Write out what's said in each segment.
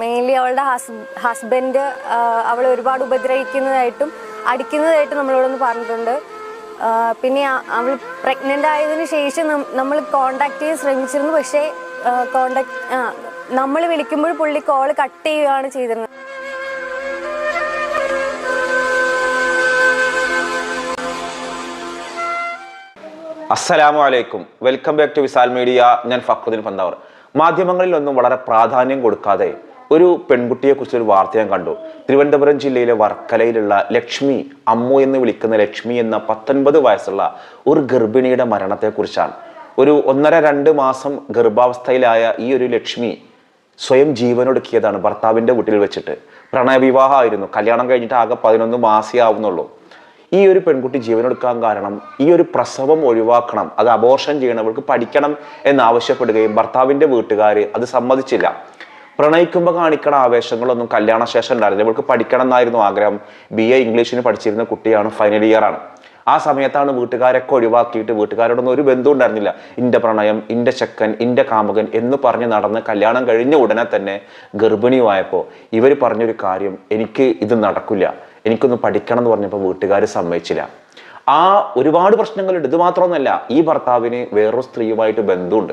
Mainly അവളുടെ ഹസ് husband അവളെ ഒരുപാട് ഉപദ്രവിക്കുന്നതായിട്ടും അടിക്കുന്നതായിട്ടും നമ്മളോടൊന്ന് പറഞ്ഞിട്ടുണ്ട്. പിന്നെ അവൾ പ്രഗ്നന്റ് ആയതിന് ശേഷം നമ്മൾ കോണ്ടാക്ട് ചെയ്യാൻ ശ്രമിച്ചിരുന്നു. പക്ഷേ കോണ്ടാക്ട് നമ്മൾ വിളിക്കുമ്പോൾ പുള്ളി കോൾ കട്ട് ചെയ്യുകയാണ് ചെയ്തിരുന്നത്. അസ്സലാമു അലൈക്കും welcome back to Visal media ഞാൻ ഫക്രുദ്ദീൻ പന്താവർ. മാധ്യമങ്ങളിൽ ഒന്നും വളരെ പ്രാധാന്യം കൊടുക്കാതെ ഒരു പെൺകുട്ടിയെക്കുറിച്ച് ഒരു വാർത്ത ഞാൻ കണ്ടു. തിരുവനന്തപുരം ജില്ലയിലെ വർക്കലയിലുള്ള ലക്ഷ്മി അമ്മു എന്ന് വിളിക്കുന്ന ലക്ഷ്മി എന്ന പത്തൊൻപത് വയസ്സുള്ള ഒരു ഗർഭിണിയുടെ മരണത്തെക്കുറിച്ചാണ്. ഒരു ഒന്നര രണ്ട് മാസം ഗർഭാവസ്ഥയിലായ ഈ ഒരു ലക്ഷ്മി സ്വയം ജീവനൊടുക്കിയതാണ് ഭർത്താവിന്റെ വീട്ടിൽ വെച്ചിട്ട്. പ്രണയവിവാഹമായിരുന്നു. കല്യാണം കഴിഞ്ഞിട്ട് ആകെ പതിനൊന്ന് മാസേ ആവുന്നുള്ളൂ ഈ ഒരു പെൺകുട്ടി ജീവനെടുക്കാൻ കാരണം ഈ ഒരു പ്രസവം ഒഴിവാക്കണം അത് അബോർഷൻ ചെയ്യണവർക്ക് പഠിക്കണം എന്നാവശ്യപ്പെടുകയും ഭർത്താവിന്റെ വീട്ടുകാർ അത് സമ്മതിച്ചില്ല. പ്രണയിക്കുമ്പോൾ കാണിക്കണ ആവേശങ്ങളൊന്നും കല്യാണശേഷം ഉണ്ടായിരുന്നില്ല ഇവൾക്ക് പഠിക്കണം എന്നായിരുന്നു ആഗ്രഹം. ബി എ ഇംഗ്ലീഷിന് പഠിച്ചിരുന്ന കുട്ടിയാണ് ഫൈനൽ ഇയർ ആണ്. ആ സമയത്താണ് വീട്ടുകാരൊക്കെ ഒഴിവാക്കിയിട്ട് വീട്ടുകാരോടൊന്നും ഒരു ബന്ധവും ഉണ്ടായിരുന്നില്ല. ഇന്റെ പ്രണയം ഇന്റെ ചെക്കൻ ഇന്റെ കാമുകൻ എന്ന് പറഞ്ഞ് നടന്ന് കല്യാണം കഴിഞ്ഞ ഉടനെ തന്നെ ഗർഭിണിയുമായപ്പോൾ ഇവർ പറഞ്ഞൊരു കാര്യം എനിക്ക് ഇത് നടക്കില്ല. എനിക്കൊന്ന് പഠിക്കണം എന്ന് പറഞ്ഞപ്പോൾ വീട്ടുകാർ സമ്മതിച്ചില്ല. ആ ഒരുപാട് പ്രശ്നങ്ങളുണ്ട്. ഇത് മാത്രമൊന്നുമല്ല ഈ ഭർത്താവിന് വേറൊരു സ്ത്രീയുമായിട്ട് ബന്ധമുണ്ട്.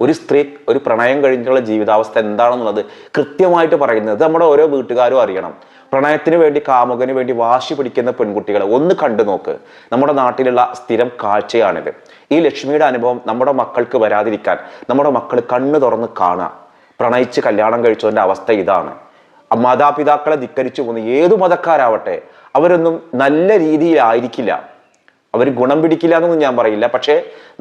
ഒരു സ്ത്രീ ഒരു പ്രണയം കഴിഞ്ഞുള്ള ജീവിതാവസ്ഥ എന്താണെന്നുള്ളത് കൃത്യമായിട്ട് പറയുന്നത് നമ്മുടെ ഓരോ വീട്ടുകാരും അറിയണം. പ്രണയത്തിന് വേണ്ടി കാമുകന് വേണ്ടി വാശി പിടിക്കുന്ന പെൺകുട്ടികളെ ഒന്ന് കണ്ടു നോക്ക്. നമ്മുടെ നാട്ടിലുള്ള സ്ഥിരം കാഴ്ചയാണിത്. ഈ ലക്ഷ്മിയുടെ അനുഭവം നമ്മുടെ മക്കൾക്ക് വരാതിരിക്കാൻ നമ്മുടെ മക്കൾ കണ്ണു തുറന്ന് കാണുക. പ്രണയിച്ച് കല്യാണം കഴിച്ചതിന്റെ അവസ്ഥ ഇതാണ്. മാതാപിതാക്കളെ ധിക്കരിച്ചു പോകുന്ന ഏതു മതക്കാരാവട്ടെ അവരൊന്നും നല്ല രീതിയിലായിരിക്കില്ല. അവർ ഗുണം പിടിക്കില്ല എന്നൊന്നും ഞാൻ പറയില്ല. പക്ഷേ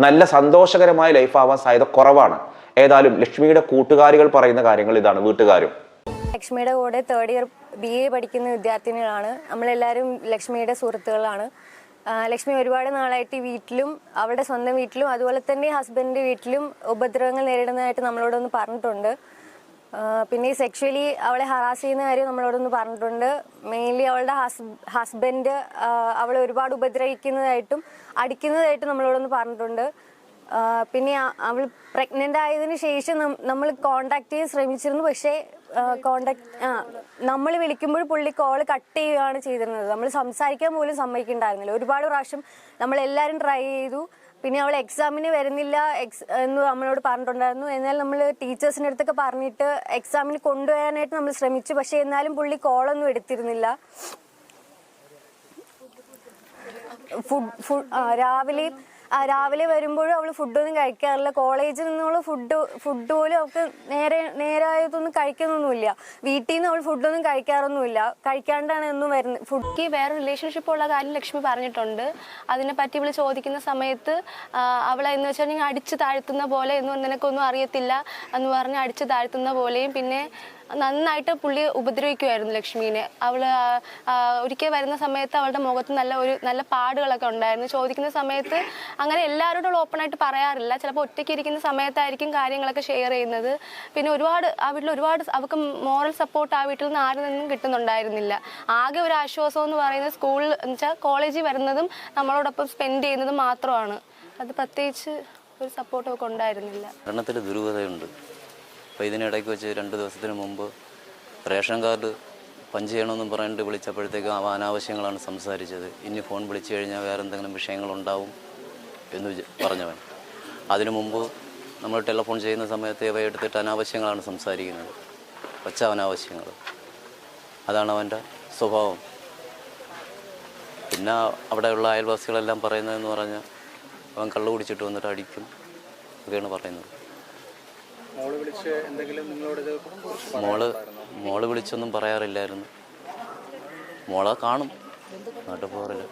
നല്ല സന്തോഷകരമായ ലൈഫ് ആവാൻ സാധ്യത കുറവാണ്. ഏതായാലും ലക്ഷ്മിയുടെ കൂട്ടുകാരികൾ പറയുന്ന കാര്യങ്ങൾ ഇതാണ് വീട്ടുകാരും. ലക്ഷ്മിയുടെ കൂടെ തേർഡ് ഇയർ ബി എ പഠിക്കുന്ന വിദ്യാർത്ഥിനികളാണ്. നമ്മളെല്ലാവരും ലക്ഷ്മിയുടെ സുഹൃത്തുക്കളാണ്. ലക്ഷ്മി ഒരുപാട് നാളായിട്ട് വീട്ടിലും അവളുടെ സ്വന്തം വീട്ടിലും അതുപോലെ തന്നെ ഹസ്ബൻഡിന്റെ വീട്ടിലും ഉപദ്രവങ്ങൾ നേരിടുന്നതായിട്ട് നമ്മളോടൊന്ന് പറഞ്ഞിട്ടുണ്ട്. പിന്നെ ഈ സെക്ഷുവലി അവളെ ഹറാസ് ചെയ്യുന്ന കാര്യം നമ്മളോടൊന്ന് പറഞ്ഞിട്ടുണ്ട്. മെയിൻലി അവളുടെ ഹസ്ബൻഡ് അവളെ ഒരുപാട് ഉപദ്രവിക്കുന്നതായിട്ടും അടിക്കുന്നതായിട്ടും നമ്മളോടൊന്ന് പറഞ്ഞിട്ടുണ്ട്. പിന്നെ അവൾ പ്രഗ്നന്റ് ആയതിനു ശേഷം നമ്മൾ കോണ്ടാക്ട് ചെയ്യാൻ ശ്രമിച്ചിരുന്നു. പക്ഷേ കോണ്ടാക്ട് നമ്മൾ വിളിക്കുമ്പോൾ പുള്ളി കോൾ കട്ട് ചെയ്യുകയാണ് ചെയ്തിരുന്നത്. നമ്മൾ സംസാരിക്കാൻ പോലും സമ്മതിക്കുന്നുണ്ടായിരുന്നില്ല. ഒരുപാട് പ്രാവശ്യം നമ്മൾ എല്ലാവരും ട്രൈ ചെയ്തു. പിന്നെ അവൾ എക്സാമിന് വരുന്നില്ല എക്സ് എന്ന് നമ്മളോട് പറഞ്ഞിട്ടുണ്ടായിരുന്നു. എന്നാൽ നമ്മൾ ടീച്ചേഴ്സിന്റെ അടുത്തൊക്കെ പറഞ്ഞിട്ട് എക്സാമിന് കൊണ്ടുവരാനായിട്ട് നമ്മൾ ശ്രമിച്ചു. പക്ഷേ എന്നാലും പുള്ളി കോളൊന്നും എടുത്തിരുന്നില്ല. ഫുഡ് ഫുഡ് രാവിലെ ആ, രാവിലെ വരുമ്പോഴും അവൾ ഫുഡൊന്നും കഴിക്കാറില്ല. കോളേജിൽ നിന്നുള്ള ഫുഡ് ഫുഡ് പോലും അവൾക്ക് നേരെ നേരായതൊന്നും കഴിക്കുന്നൊന്നുമില്ല. വീട്ടിൽ നിന്ന് അവൾ ഫുഡൊന്നും കഴിക്കാറൊന്നുമില്ല. കഴിക്കാണ്ടാണ് എന്നും വരുന്നത്. ഫുഡ് വേറെ റിലേഷൻഷിപ്പ് ഉള്ള കാര്യം ലക്ഷ്മി പറഞ്ഞിട്ടുണ്ട്. അതിനെ പറ്റി ഇവൾ ചോദിക്കുന്ന സമയത്ത് അവളെ എന്ന് വെച്ചാൽ അടിച്ചു താഴ്ത്തുന്ന പോലെ എന്ന് നിനക്കൊന്നും അറിയത്തില്ല എന്ന് പറഞ്ഞ് അടിച്ചു താഴ്ത്തുന്ന പോലെയും പിന്നെ നന്നായിട്ട് പുള്ളി ഉപദ്രവിക്കുമായിരുന്നു ലക്ഷ്മീനെ. അവൾ ഒരിക്കൽ വരുന്ന സമയത്ത് അവളുടെ മുഖത്ത് നല്ല ഒരു നല്ല പാടുകളൊക്കെ ഉണ്ടായിരുന്നു. ചോദിക്കുന്ന സമയത്ത് അങ്ങനെ എല്ലാവരോടും ഓപ്പൺ ആയിട്ട് പറയാറില്ല. ചിലപ്പോൾ ഒറ്റയ്ക്ക് ഇരിക്കുന്ന സമയത്തായിരിക്കും കാര്യങ്ങളൊക്കെ ഷെയർ ചെയ്യുന്നത്. പിന്നെ ഒരുപാട് ആ വീട്ടിൽ ഒരുപാട് അവർക്ക് മോറൽ സപ്പോർട്ട് ആ വീട്ടിൽ നിന്ന് ആരിൽ നിന്നും കിട്ടുന്നുണ്ടായിരുന്നില്ല. ആകെ ഒരു ആശ്വാസം എന്ന് പറയുന്നത് സ്കൂളിൽ എന്ന് വെച്ചാൽ കോളേജിൽ വരുന്നതും നമ്മളോടൊപ്പം സ്പെൻഡ് ചെയ്യുന്നതും മാത്രമാണ്. അത് പ്രത്യേകിച്ച് ഒരു സപ്പോർട്ടൊക്കെ ഉണ്ടായിരുന്നില്ല. ഭരണത്തിൽ ദുരൂഹതയുണ്ട്. അപ്പോൾ ഇതിനിടയ്ക്ക് വെച്ച് രണ്ട് ദിവസത്തിന് മുമ്പ് റേഷൻ കാർഡ് പഞ്ച് ചെയ്യണമെന്നും പറഞ്ഞിട്ട് വിളിച്ചപ്പോഴത്തേക്കും അവ അനാവശ്യങ്ങളാണ് സംസാരിച്ചത്. ഇനി ഫോൺ വിളിച്ചു കഴിഞ്ഞാൽ വേറെ എന്തെങ്കിലും വിഷയങ്ങളുണ്ടാവും എന്ന് പറഞ്ഞവൻ. അതിനു മുമ്പ് നമ്മൾ ടെലിഫോൺ ചെയ്യുന്ന സമയത്ത് ഇവ എടുത്തിട്ട് അനാവശ്യങ്ങളാണ് സംസാരിക്കുന്നത്. ഒച്ച അനാവശ്യങ്ങൾ. അതാണ് അവന്റെ സ്വഭാവം. പിന്നെ അവിടെയുള്ള അയൽവാസികളെല്ലാം പറയുന്നതെന്ന് പറഞ്ഞാൽ അവൻ കള്ളു കുടിച്ചിട്ട് വന്നിട്ട് അടിക്കും. ഒക്കെയാണ് പറയുന്നത്. മോൾ വിളിച്ച് എന്തെങ്കിലും നിങ്ങളോട് ഇത് മോൾ മോൾ വിളിച്ചൊന്നും പറയാറില്ലായിരുന്നു. മോളെ കാണും. നാട്ടിൽ പോകാറില്ല.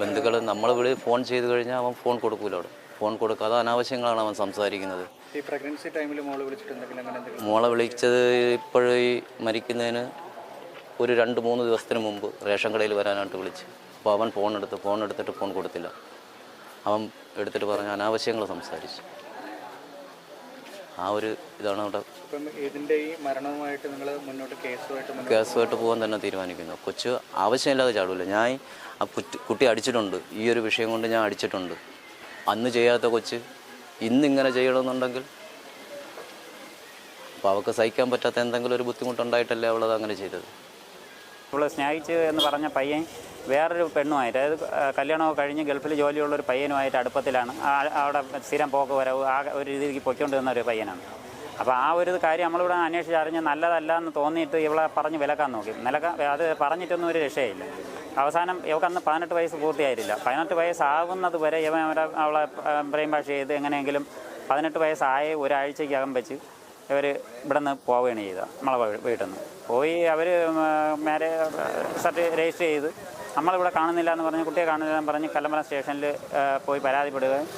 ബന്ധുക്കൾ നമ്മൾ വിളി ഫോൺ ചെയ്ത് കഴിഞ്ഞാൽ അവൻ ഫോൺ കൊടുക്കൂല അവിടെ. ഫോൺ കൊടുക്കാതെ അനാവശ്യങ്ങളാണ് അവൻ സംസാരിക്കുന്നത്. ഈ പ്രഗ്നൻസി ടൈമിൽ മോൾ വിളിച്ചിട്ട് എന്തെങ്കിലും അങ്ങനെ എന്തെങ്കിലും മോളെ വിളിച്ചത് ഇപ്പോഴീ മരിക്കുന്നതിന് ഒരു രണ്ട് മൂന്ന് ദിവസത്തിന് മുമ്പ് റേഷൻ കടയിൽ വരാനായിട്ട് വിളിച്ച്. അപ്പോൾ അവൻ ഫോൺ എടുത്ത് ഫോൺ എടുത്തിട്ട് ഫോൺ കൊടുത്തില്ല. അവൻ എടുത്തിട്ട് പറഞ്ഞ അനാവശ്യങ്ങൾ സംസാരിച്ചു. ആ ഒരു ഇതാണ് അവിടെ. ഇതിന്റെ ഈ മരണവുമായിട്ട് നിങ്ങൾ മുന്നോട്ട് കേസുമായിട്ട് പോകാൻ തന്നെ തീരുമാനിക്കുന്നു. കൊച്ചു ആവശ്യമില്ലാതെ ചാടൂല ഞാൻ ആ കുട്ടി കുട്ടി അടിച്ചിട്ടുണ്ട്. ഈ ഒരു വിഷയം കൊണ്ട് ഞാൻ അടിച്ചിട്ടുണ്ട്. അന്ന് ചെയ്യാത്ത കൊച്ച് ഇന്നിങ്ങനെ ചെയ്യണമെന്നുണ്ടെങ്കിൽ അപ്പോൾ അവൾക്ക് സഹിക്കാൻ പറ്റാത്ത എന്തെങ്കിലും ഒരു ബുദ്ധിമുട്ടുണ്ടായിട്ടല്ലേ അവളത് അങ്ങനെ ചെയ്തത്? ഇവൾ സ്നേഹിച്ച് എന്ന് പറഞ്ഞ പയ്യൻ വേറൊരു പെണ്ണുമായിട്ട് അതായത് കല്യാണമൊക്കെ കഴിഞ്ഞ് ഗൾഫിൽ ജോലിയുള്ള ഒരു പയ്യനുമായിട്ട് അടുപ്പത്തിലാണ്. അവിടെ സ്ഥിരം പോക്ക് വരവ് ആ ഒരു രീതിക്ക് പൊയ്ക്കൊണ്ടിരുന്ന ഒരു പയ്യനാണ്. അപ്പോൾ ആ ഒരു കാര്യം നമ്മളിവിടെ അന്വേഷിച്ച് അറിഞ്ഞ് നല്ലതല്ല എന്ന് തോന്നിയിട്ട് ഇവളെ പറഞ്ഞ് വിലക്കാൻ നോക്കി. നിലക്കാൻ അത് പറഞ്ഞിട്ടൊന്നും ഒരു രക്ഷയില്ല. അവസാനം ഇവക്ക് അന്ന് പതിനെട്ട് വയസ്സ് പൂർത്തിയായിട്ടില്ല. പതിനെട്ട് വയസ്സാകുന്നത് വരെ ഇവൻ അവളെ ബ്രെയിൻ വാഷ് ചെയ്ത് എങ്ങനെയെങ്കിലും പതിനെട്ട് വയസ്സായ ഒരാഴ്ചയ്ക്കകം വെച്ച് ഇവർ ഇവിടെ നിന്ന് പോവുകയാണ് ചെയ്തത്. നമ്മളെ വീട്ടിൽ നിന്ന് പോയി അവർ മേരെ സർട്ടി രജിസ്റ്റർ ചെയ്ത് നമ്മളിവിടെ കാണുന്നില്ല എന്ന് പറഞ്ഞ് കുട്ടിയെ കാണുന്നില്ല എന്ന് പറഞ്ഞ് കല്ലമ്പലം സ്റ്റേഷനിൽ പോയി പരാതിപ്പെടുകയും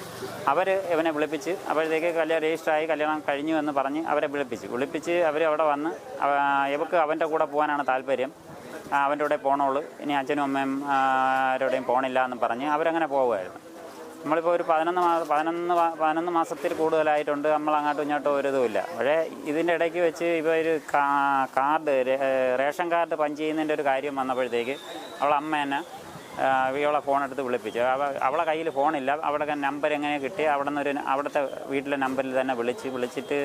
അവർ ഇവനെ വിളിപ്പിച്ച് അപ്പോഴത്തേക്ക് കല്യാണം രജിസ്റ്ററായി കല്യാണം കഴിഞ്ഞു എന്ന് പറഞ്ഞ് അവരെ വിളിപ്പിച്ച്. വിളിപ്പിച്ച് അവർ അവിടെ വന്ന് ഇവക്ക് അവന്റെ കൂടെ പോകാനാണ് താല്പര്യം. അവന്റെ കൂടെ പോകണുള്ളൂ ഇനി അച്ഛനും അമ്മയും ആരോടെയും പോണില്ല എന്ന് പറഞ്ഞ് അവരങ്ങനെ പോവുമായിരുന്നു നമ്മളിപ്പോൾ ഒരു പതിനൊന്ന് മാസം പതിനൊന്ന് പതിനൊന്ന് മാസത്തിൽ കൂടുതലായിട്ടുണ്ട്. നമ്മൾ അങ്ങോട്ടും ഇങ്ങോട്ടും ഒരു ഇതുമില്ല. പക്ഷേ ഇതിന്റെ ഇടയ്ക്ക് വെച്ച് ഇപ്പോൾ ഒരു കാർഡ് റേഷൻ കാർഡ് പഞ്ച് ചെയ്യുന്നതിന്റെ ഒരു കാര്യം വന്നപ്പോഴത്തേക്ക് അവളെ അമ്മ തന്നെ ഇവളെ ഫോൺ എടുത്ത് വിളിപ്പിച്ചു. അവ അവളെ കയ്യിൽ ഫോണില്ല അവിടെ നമ്പർ എങ്ങനെ കിട്ടി? അവിടെ നിന്ന് ഒരു അവിടുത്തെ വീട്ടിലെ നമ്പറിൽ തന്നെ വിളിച്ച് വിളിച്ചിട്ട്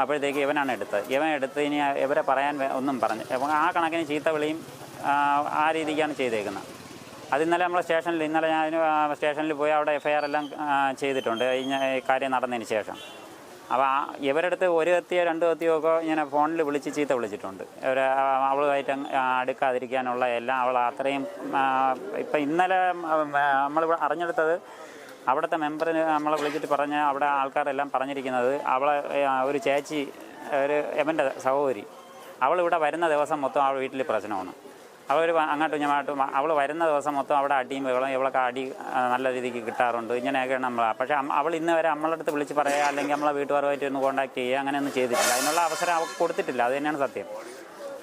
അപ്പോഴത്തേക്ക് ഇവനാണ് എടുത്തത്. ഇവൻ എടുത്ത് ഇനി ഇവരെ പറയാൻ ഒന്നും പറഞ്ഞു. അപ്പം ആ കണക്കിന് ചീത്ത വിളിയും ആ രീതിക്കാണ് ചെയ്തേക്കുന്നത്. അത് ഇന്നലെ നമ്മൾ സ്റ്റേഷനിൽ ഇന്നലെ ഞാൻ സ്റ്റേഷനിൽ പോയി അവിടെ എഫ്ഐആർ എല്ലാം ചെയ്തിട്ടുണ്ട്. ഈ കാര്യം നടന്നതിന് ശേഷം. അപ്പോൾ ഇവരടുത്ത് ഒരു കത്തിയോ രണ്ട് കത്തിയോ ഒക്കെ ഇങ്ങനെ ഫോണിൽ വിളിച്ച് ചീത്ത വിളിച്ചിട്ടുണ്ട്. ഇവർ അവളുമായിട്ട് അടുക്കാതിരിക്കാനുള്ള എല്ലാം അവൾ അത്രയും ഇപ്പം ഇന്നലെ നമ്മൾ അറിഞ്ഞെടുത്തത് അവിടുത്തെ മെമ്പറിന് നമ്മളെ വിളിച്ചിട്ട് പറഞ്ഞ അവിടെ ആൾക്കാരെല്ലാം പറഞ്ഞിരിക്കുന്നത് അവളെ ഒരു ചേച്ചി ഒരു എവന്റെ സഹോദരി. അവൾ ഇവിടെ വരുന്ന ദിവസം മൊത്തം അവൾ വീട്ടിൽ പ്രശ്നമാണ്. അവർ അങ്ങോട്ടും ഇങ്ങോട്ടും അവൾ വരുന്ന ദിവസം മൊത്തം അവിടെ അടിയും ബഹളം ഇവളൊക്കെ അടി നല്ല രീതിക്ക് കിട്ടാറുണ്ട്. ഇങ്ങനെയൊക്കെയാണ് നമ്മൾ പക്ഷേ അവൾ ഇന്ന് വരെ നമ്മളെ അടുത്ത് വിളിച്ച് പറയുക അല്ലെങ്കിൽ നമ്മളെ വീട്ടുകാരുമായിട്ട് ഒന്ന് കോൺടാക്ട് ചെയ്യുക അങ്ങനെയൊന്നും ചെയ്തിട്ടില്ല. അതിനുള്ള അവസരം അവൾക്ക് കൊടുത്തിട്ടില്ല. അത് തന്നെയാണ് സത്യം.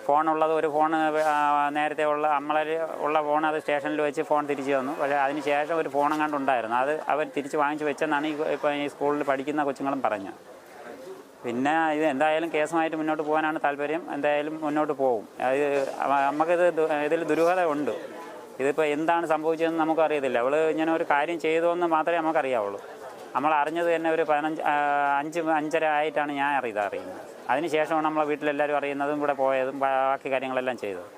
ഫോണുള്ളത് ഒരു ഫോൺ നേരത്തെ ഉള്ള നമ്മളെ ഉള്ള ഫോൺ അത് സ്റ്റേഷനിൽ വെച്ച് ഫോൺ തിരിച്ചു തന്നു. പക്ഷേ അതിന് ശേഷം ഒരു ഫോൺ അങ്ങാണ്ട് ഉണ്ടായിരുന്നു. അത് അവർ തിരിച്ച് വാങ്ങിച്ച് വെച്ചെന്നാണ് ഈ ഇപ്പോൾ ഈ സ്കൂളിൽ പഠിക്കുന്ന കൊച്ചുങ്ങളും പറഞ്ഞത്. പിന്നെ ഇത് എന്തായാലും കേസുമായിട്ട് മുന്നോട്ട് പോകാനാണ് താല്പര്യം. എന്തായാലും മുന്നോട്ട് പോകും. അത് നമുക്കിത് ഇതിൽ ദുരൂഹത ഉണ്ട്. ഇതിപ്പോൾ എന്താണ് സംഭവിച്ചതെന്ന് നമുക്കറിയത്തില്ല. അവൾ ഇങ്ങനെ ഒരു കാര്യം ചെയ്തു എന്ന് മാത്രമേ നമുക്കറിയാവുള്ളൂ. നമ്മൾ അറിഞ്ഞത് തന്നെ ഒരു പതിനഞ്ച് അഞ്ച് അഞ്ചര ആയിട്ടാണ് ഞാൻ അറിയത് അറിയുന്നത്. അതിന് ശേഷമാണ് നമ്മളെ വീട്ടിലെല്ലാവരും അറിയുന്നതും ഇവിടെ പോയതും ബാക്കി കാര്യങ്ങളെല്ലാം ചെയ്തത്.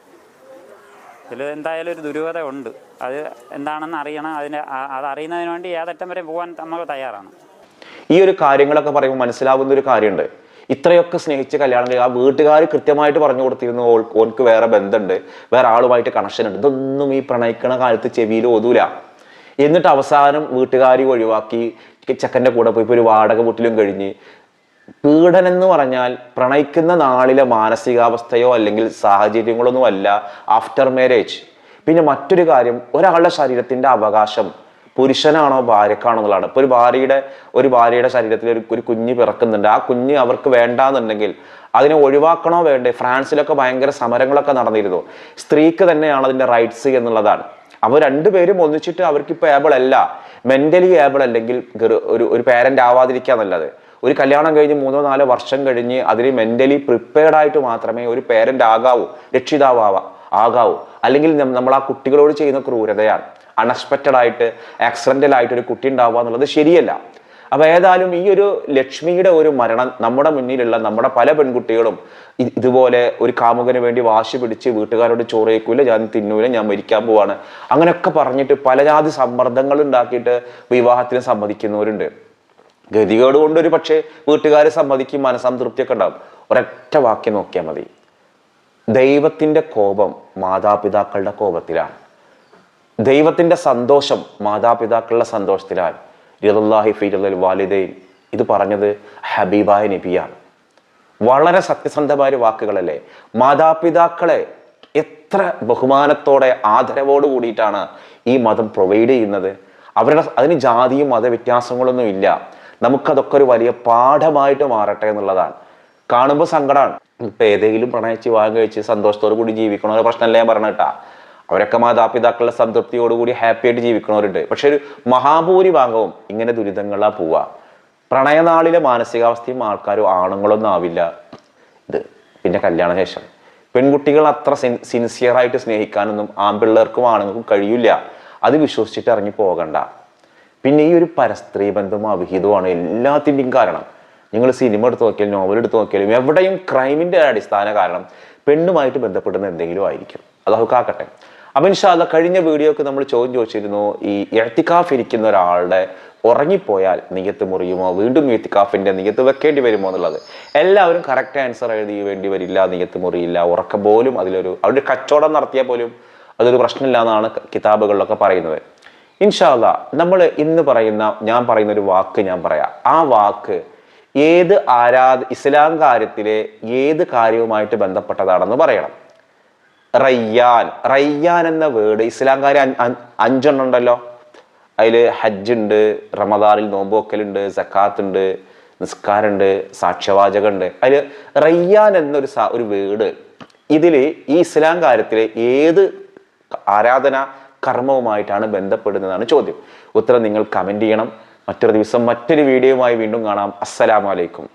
ഇതിൽ എന്തായാലും ഒരു ദുരൂഹത ഉണ്ട്. അത് എന്താണെന്ന് അറിയണം. അതിന് അതറിയുന്നതിന് വേണ്ടി ഏതറ്റം വരെ പോകാൻ നമ്മൾ തയ്യാറാണ്. ഈ ഒരു കാര്യങ്ങളൊക്കെ പറയുമ്പോൾ മനസ്സിലാവുന്ന ഒരു കാര്യമുണ്ട്. ഇത്രയൊക്കെ സ്നേഹിച്ച് കല്യാണം കഴിയും ആ വീട്ടുകാർ കൃത്യമായിട്ട് പറഞ്ഞു കൊടുത്തിരുന്നു ഓൻക്ക് വേറെ ബന്ധമുണ്ട് വേറെ ആളുമായിട്ട് കണക്ഷൻ ഉണ്ട്. ഇതൊന്നും ഈ പ്രണയിക്കണ കാലത്ത് ചെവിയിൽ ഓതൂല. എന്നിട്ട് അവസാനം വീട്ടുകാരി ഒഴിവാക്കി ചെക്കന്റെ കൂടെ പോയി ഇപ്പോൾ ഒരു വാടക വീട്ടിലും കഴിഞ്ഞ്. പീഡനം എന്ന് പറഞ്ഞാൽ പ്രണയിക്കുന്ന നാളിലെ മാനസികാവസ്ഥയോ അല്ലെങ്കിൽ സാഹചര്യങ്ങളൊന്നും അല്ല ആഫ്റ്റർ മാരേജ് പിന്നെ മറ്റൊരു കാര്യം ഒരാളുടെ ശരീരത്തിന്റെ അവകാശം. പുരുഷനാണോ ഭാര്യക്കാണോ എന്നുള്ളതാണ്. ഇപ്പൊ ഒരു ഭാര്യയുടെ ഒരു ഭാര്യയുടെ ശരീരത്തിൽ ഒരു ഒരു കുഞ്ഞ് പിറക്കുന്നുണ്ട്. ആ കുഞ്ഞ് അവർക്ക് വേണ്ടാന്നുണ്ടെങ്കിൽ അതിനെ ഒഴിവാക്കണോ വേണ്ടേ? ഫ്രാൻസിലൊക്കെ ഭയങ്കര സമരങ്ങളൊക്കെ നടന്നിരുന്നു. സ്ത്രീക്ക് തന്നെയാണ് അതിന്റെ റൈറ്റ്സ് എന്നുള്ളതാണ്. അപ്പോൾ രണ്ടുപേരും ഒന്നിച്ചിട്ട് അവർക്ക് ഇപ്പൊ ഏബിൾ അല്ല. മെന്റലി ഏബിൾ അല്ലെങ്കിൽ ഒരു ഒരു പേരന്റ് ആവാതിരിക്കുക നല്ലത് ഒരു കല്യാണം കഴിഞ്ഞ് മൂന്നോ നാലോ വർഷം കഴിഞ്ഞ് അതിന് മെന്റലി പ്രിപ്പയർഡ് ആയിട്ട് മാത്രമേ ഒരു പേരന്റ് ആകാവൂ രക്ഷിതാവാവാ ആകാവൂ. അല്ലെങ്കിൽ നമ്മൾ ആ കുട്ടികളോട് ചെയ്യുന്ന ക്രൂരതയാണ്. അൺഎക്സ്പെക്റ്റഡ് ആയിട്ട് ആക്സിഡന്റൽ ആയിട്ട് ഒരു കുട്ടി ഉണ്ടാവുക എന്നുള്ളത് ശരിയല്ല. അപ്പൊ ഏതായാലും ഈ ഒരു ലക്ഷ്മിയുടെ ഒരു മരണം നമ്മുടെ മുന്നിലുള്ള നമ്മുടെ പല പെൺകുട്ടികളും ഇതുപോലെ ഒരു കാമുകന് വേണ്ടി വാശി പിടിച്ച് വീട്ടുകാരോട് ചോറേക്കൂല ഞാൻ തിന്നൂല ഞാൻ മരിക്കാൻ പോവാണ്. അങ്ങനെയൊക്കെ പറഞ്ഞിട്ട് പലജാതി സമ്മർദ്ദങ്ങൾ ഉണ്ടാക്കിയിട്ട് വിവാഹത്തിന് സമ്മതിക്കുന്നവരുണ്ട്. ഗതികേട് കൊണ്ട് ഒരു പക്ഷേ വീട്ടുകാരെ സമ്മതിക്കും മനസംതൃപ്തിയൊക്കെ ഉണ്ടാവും. ഒരൊറ്റ വാക്യം നോക്കിയാൽ മതി. ദൈവത്തിന്റെ കോപം മാതാപിതാക്കളുടെ കോപത്തിലാണ്. ദൈവത്തിന്റെ സന്തോഷം മാതാപിതാക്കളുടെ സന്തോഷത്തിലാൽ റിയലുല്ലാഹി ഫീൽ വാലിദൈൻ ഇത് പറഞ്ഞത് ഹബീബായ നബിയാണ്. വളരെ സത്യസന്ധമായ വാക്കുകളല്ലേ? മാതാപിതാക്കളെ എത്ര ബഹുമാനത്തോടെ ആദരവോട് കൂടിയിട്ടാണ് ഈ മതം പ്രൊവൈഡ് ചെയ്യുന്നത്. അവരുടെ അതിന് ജാതിയും മതവ്യത്യാസങ്ങളൊന്നും ഇല്ല. നമുക്കതൊക്കെ ഒരു വലിയ പാഠമായിട്ട് മാറട്ടെ എന്നുള്ളതാണ്. കാണുമ്പോൾ സങ്കടമാണ് ഇപ്പൊ ഏതെങ്കിലും പ്രണയിച്ച് വാങ്ങി കഴിച്ച് സന്തോഷത്തോടു കൂടി ജീവിക്കണമെന്ന പ്രശ്നമല്ല ഞാൻ പറഞ്ഞ കേട്ടാ. അവരൊക്കെ മാതാപിതാക്കളുടെ സംതൃപ്തിയോടുകൂടി ഹാപ്പി ആയിട്ട് ജീവിക്കണവരുണ്ട്. പക്ഷെ ഒരു മഹാഭൂരിഭാഗവും ഇങ്ങനെ ദുരിതങ്ങളാ പോവാ. പ്രണയനാളിലെ മാനസികാവസ്ഥയും ആൾക്കാരും ആണുങ്ങളൊന്നും ആവില്ല. ഇത് പിന്നെ കല്യാണ ശേഷം. പെൺകുട്ടികൾ അത്ര സിൻസിയർ ആയിട്ട് സ്നേഹിക്കാനൊന്നും ആൺപിള്ളേർക്കും ആണുങ്ങൾക്കും കഴിയില്ല. അത് വിശ്വസിച്ചിട്ട് ഇറങ്ങി പോകണ്ട. പിന്നെ ഈ ഒരു പരസ്ത്രീ ബന്ധവും അവിഹിതവുമാണ് എല്ലാത്തിന്റെയും കാരണം. നിങ്ങൾ സിനിമ എടുത്ത് നോക്കിയാലും നോവൽ എടുത്ത് നോക്കിയാലും എവിടെയും ക്രൈമിന്റെ അടിസ്ഥാന കാരണം പെണ്ണുമായിട്ട് ബന്ധപ്പെടുന്ന എന്തെങ്കിലും ആയിരിക്കും. അതൊക്കെ കാക്കട്ടെ അപ്പം ഇൻഷാല്ല കഴിഞ്ഞ വീഡിയോക്ക് നമ്മൾ ചോദ്യം ചോദിച്ചിരുന്നു ഈ എഴുത്തിക്കാഫ് ഇരിക്കുന്ന ഒരാളുടെ ഉറങ്ങിപ്പോയാൽ നിയത്ത് മുറിയുമോ? വീണ്ടും എത്തിക്കാഫിന്റെ നിയത്ത് വെക്കേണ്ടി വരുമോ എന്നുള്ളത്? എല്ലാവരും കറക്റ്റ് ആൻസർ എഴുതി വേണ്ടി വരില്ല നിയത്ത് മുറിയില്ല. ഉറക്കം പോലും അതിലൊരു അവരുടെ കച്ചവടം നടത്തിയാൽ പോലും അതൊരു പ്രശ്നമില്ല എന്നാണ് കിതാബുകളിലൊക്കെ പറയുന്നത്. ഇൻഷാല്ല നമ്മൾ ഇന്ന് പറയുന്ന ഞാൻ പറയുന്ന ഒരു വാക്ക് ഞാൻ പറയാം. ആ വാക്ക് ഏത് ആരാധ ഇസ്ലാം കാര്യത്തിലെ ഏത് കാര്യവുമായിട്ട് ബന്ധപ്പെട്ടതാണെന്ന് പറയണം. റയ്യാൻ. റയ്യാൻ എന്ന വേർഡ് ഇസ്ലാം കാര്യം അഞ്ച്- അഞ്ച്- അഞ്ചെണ്ണം ഉണ്ടല്ലോ. അതിൽ ഹജ്ജ് ഉണ്ട് റമദാനിൽ നോമ്പ് വെക്കലുണ്ട് സക്കാത്ത് ഉണ്ട് നിസ്കാരമുണ്ട് സാക്ഷ്യവാചകം ഉണ്ട് അതിൽ റയ്യാൻ എന്നൊരു സ- ഒരു വേർഡ് ഇതിൽ ഈ ഇസ്ലാം കാര്യത്തിലെ ഏത് ആരാധന കർമ്മവുമായിട്ടാണ് ബന്ധപ്പെടുന്നതാണ് ചോദ്യം. ഉത്തരം നിങ്ങൾ കമന്റ് ചെയ്യണം. മറ്റൊരു ദിവസം മറ്റൊരു വീഡിയോയുമായി വീണ്ടും കാണാം. അസ്സലാമലൈക്കും